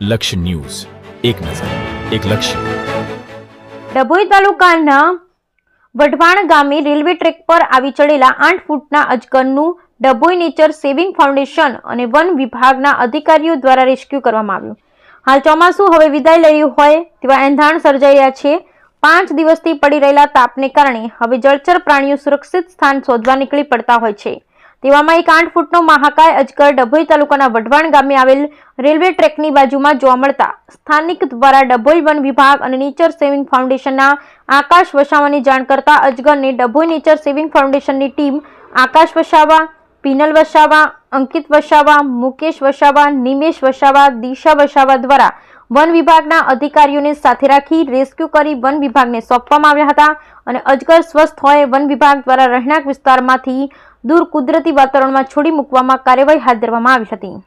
લક્ષ્ય ન્યૂઝ. એક નજર, એક લક્ષ્ય. ડભોઈ તાલુકાના વઢવાણ ગામે રેલવે ટ્રેક પર આવી ચડેલા આઠ ફૂટના અજગરનું ડભોઈ નેચર સેવિંગ ફાઉન્ડેશન અને વન વિભાગના અધિકારીઓ દ્વારા રેસ્ક્યુ કરવામાં આવ્યું. હાલ ચોમાસું હવે વિદાય લઈ રહ્યું હોય તેવા એંધાણ સર્જાઈ રહ્યા છે. પાંચ દિવસથી પડી રહેલા તાપને કારણે હવે જળચર પ્રાણીઓ સુરક્ષિત સ્થાન શોધવા નીકળી પડતા હોય છે. તેવામાં એક આઠ ફૂટનો મહાકાય અજગર ડભોઈ તાલુકાના વઢવાણ ગામે આવેલ રેલવે ટ્રેકની બાજુમાં જોવા મળતા સ્થાનિક દ્વારા ડભોઈ વન વિભાગ અને નેચર સેવિંગ ફાઉન્ડેશનના આકાશ વસાવાની જાણ કરતા અજગરને ડભોઈ નેચર સેવિંગ ફાઉન્ડેશનની ટીમ આકાશ વસાવા, પિનલ વસાવા, અંકિત વસાવા, મુકેશ વસાવા, નિમેશ વસાવા, દિશા વસાવા દ્વારા વન વિભાગના અધિકારીઓને સાથે રાખી રેસ્ક્યુ કરી વન વિભાગને સોંપવામાં આવ્યા હતા અને અજગર સ્વસ્થ હોય વન વિભાગ દ્વારા રહેણાંક વિસ્તારમાંથી દૂર કુદરતી વાતાવરણમાં છોડી મૂકવામાં કાર્યવાહી હાથ ધરવામાં આવી હતી.